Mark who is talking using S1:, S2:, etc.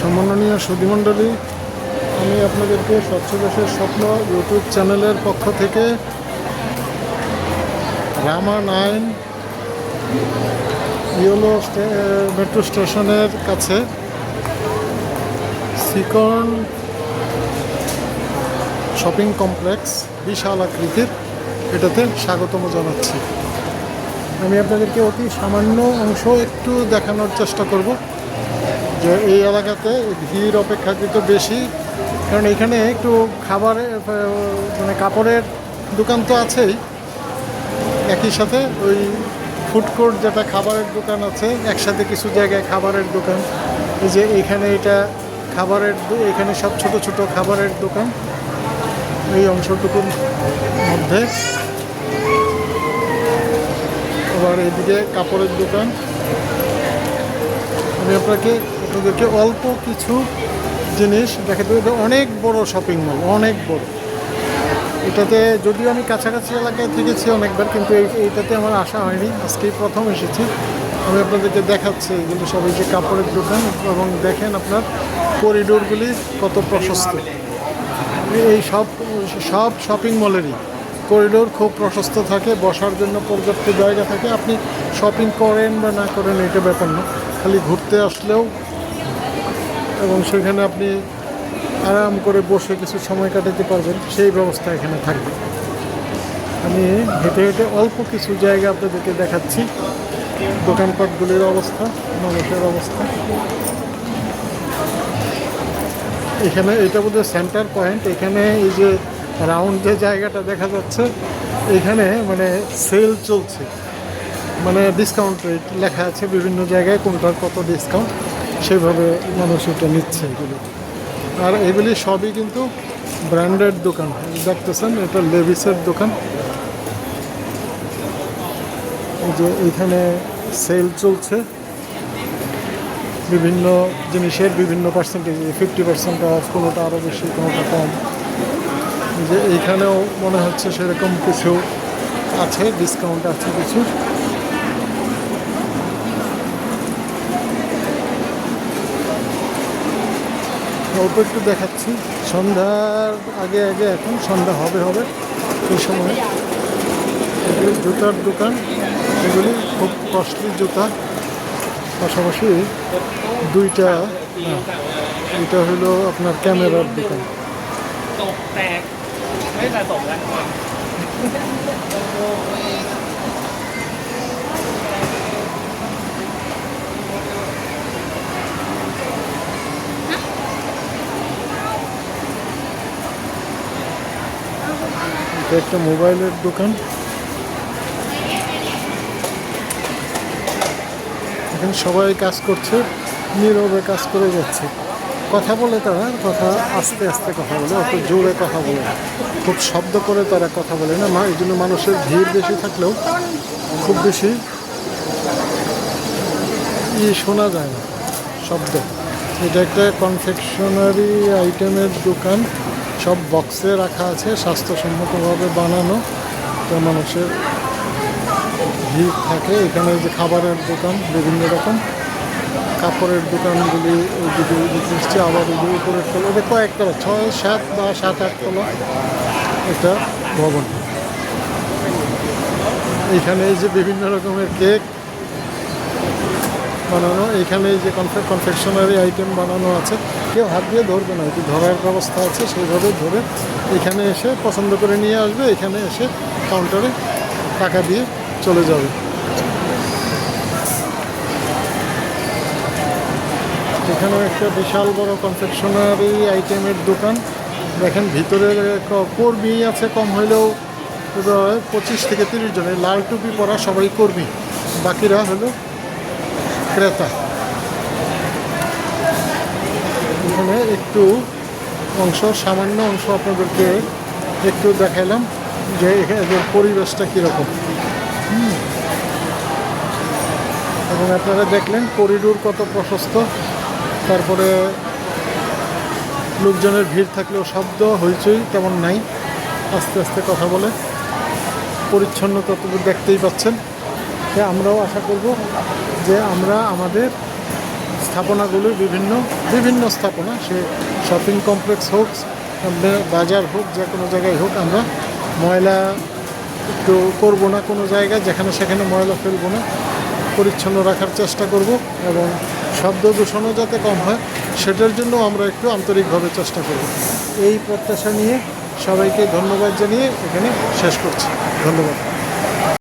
S1: সম্মাননীয় সুধীমণ্ডলী, আমি আপনাদেরকে স্বচ্ছ দেশের স্বপ্ন ইউটিউব চ্যানেলের পক্ষ থেকে রামা নাইন ইয়েলো মেট্রো স্টেশনের কাছে সিকন শপিং কমপ্লেক্স বিশাল আকৃতির এটাতে স্বাগতম জানাচ্ছি। আমি আপনাদেরকে অতি সামান্য অংশ একটু দেখানোর চেষ্টা করব। যে এই এলাকাতে ভিড় অপেক্ষাকৃত বেশি, কারণ এখানে একটু খাবারের মানে কাপড়ের দোকান তো আছেই। একই সাথে ওই ফুড কোর্ট যেটা খাবারের দোকান আছে, একসাথে কিছু জায়গায় খাবারের দোকান। এই যে এখানে এটা খাবারের এখানে সব ছোট ছোট খাবারের দোকান। এই অংশটুকুর মধ্যে। আবার এদিকে কাপড়ের দোকান। আমি আপনাকে আপনাদেরকে অল্প কিছু জিনিস দেখাতে এটা অনেক বড় শপিং মল অনেক বড়। এটাতে যদিও আমি কাছাকাছি এলাকায় থেকেছি অনেকবার, কিন্তু এই এইটাতে আমার আসা হয়নি। আজকেই প্রথম এসেছি। আমি আপনাদেরকে দেখাচ্ছি এগুলো সবাই যে কাপড়ের দোকান এবং দেখেন আপনার করিডোরগুলি কত প্রশস্ত। এই সব সব শপিং মলেরই করিডোর খুব প্রশস্ত থাকে, বসার জন্য পর্যাপ্ত জায়গা থাকে। আপনি শপিং করেন বা না করেন, এটা ব্যাপার না। খালি ঘুরতে আসলেও এবং সেখানে আপনি আরাম করে বসে কিছু সময় কাটাতে পারবেন, সেই ব্যবস্থা এখানে থাকবে। আমি হেঁটে হেঁটে অল্প কিছু জায়গা আপনাদেরকে দেখাচ্ছি। দোকানপাটগুলির অবস্থা, মানুষের অবস্থা। এখানে এটা বোধহয় সেন্টার পয়েন্ট এখানে এই যে রাউন্ড যে জায়গাটা দেখা যাচ্ছে, এখানে মানে সেল চলছে। মানে ডিসকাউন্ট রেট লেখা আছে বিভিন্ন জায়গায়, কোনটার কত ডিসকাউন্ট সেভাবে মানুষ এটা নিচ্ছে এগুলো। আর এগুলি সবই কিন্তু ব্র্যান্ডেড দোকান। দেখতেছেন, এটা লেভিসের দোকান। যে এইখানে সেল চলছে। বিভিন্ন জিনিসের বিভিন্ন পার্সেন্টেজ ফিফটি পার্সেন্ট অফ কোনোটা আরও বেশি, কোনোটা কম। যে এইখানেও মনে হচ্ছে সেরকম কিছু আছে ডিসকাউন্ট আছে কিছু। অল্প একটু দেখাচ্ছি। সন্ধ্যার আগে আগে এখন সন্ধ্যা হবে হবে। এই সময় এগুলি জুতার দোকান। এগুলি খুব কস্টলি জুতা। পাশাপাশি দুইটা এটা হলো আপনার ক্যামেরার দোকান। এটা একটা মোবাইলের দোকান। এখন সবাই কাজ করছে, নীরবে কাজ করে যাচ্ছে। কথা বলে তারা, কথা আস্তে আস্তে কথা বলে, অত জোরে কথা বলে। খুব শব্দ করে তারা কথা বলে না। মা, এই জন্য মানুষের ভিড় বেশি থাকলেও খুব বেশি ই শোনা যায় না, শব্দ। এটা একটা কনফেকশনারি আইটেমের দোকান। সব বক্সে রাখা আছে, স্বাস্থ্যসম্মতভাবে বানানো। তো মানুষের ভিড় থাকে। এখানে যে খাবারের দোকান, বিভিন্ন রকম। কাপড়ের দোকানগুলি দেখছি আবার উপরের তলা। এটা কয়েকতলা, ছয়, সাত বা সাত, আট তলা। একটা ভবন। এখানে এই যে বিভিন্ন রকমের কেক বানানো এখানে এই যে কনফেকশনারি আইটেম বানানো আছে। কেউ হাত দিয়ে ধরবে না, এটি ধরার ব্যবস্থা আছে, সেইভাবে ধরে এখানে এসে পছন্দ করে নিয়ে আসবে, এখানে এসে কাউন্টারে টাকা দিয়ে চলে যাবে। এখানেও একটা বিশাল বড় কনফেকশনারি আইটেমের দোকান। দেখেন ভিতরে কর্মী আছে, কম হইলেও পঁচিশ থেকে তিরিশ জনের, লাল টুপি পরা সবাই কর্মী, বাকিরা হলো ক্রেতা। এখানে একটু অংশ, সামান্য অংশ আপনাদেরকে একটু দেখাইলাম যে এদের পরিবেশটা কীরকম। এবং আপনারা দেখলেন করিডোর কত প্রশস্ত, তারপরে লোকজনের ভিড় থাকলেও শব্দ, হইচই তেমন নাই। আস্তে আস্তে কথা বলে পরিচ্ছন্নতা তো দেখতেই পাচ্ছেন। আমরাও আশা করব যে আমরা আমাদের স্থাপনাগুলি বিভিন্ন বিভিন্ন স্থাপনা, সে শপিং কমপ্লেক্স হোক বাজার হোক, যে কোনো জায়গায় হোক, আমরা ময়লা একটু করব না কোনো জায়গায় যেখানে সেখানে ময়লা ফেলব না, পরিচ্ছন্ন রাখার চেষ্টা করব এবং শব্দ দূষণও যাতে কম হয়, সেটার জন্য আমরা একটু আন্তরিকভাবে চেষ্টা করব। এই প্রত্যাশা নিয়ে সবাইকে ধন্যবাদ জানিয়ে এখানে শেষ করছি। ধন্যবাদ।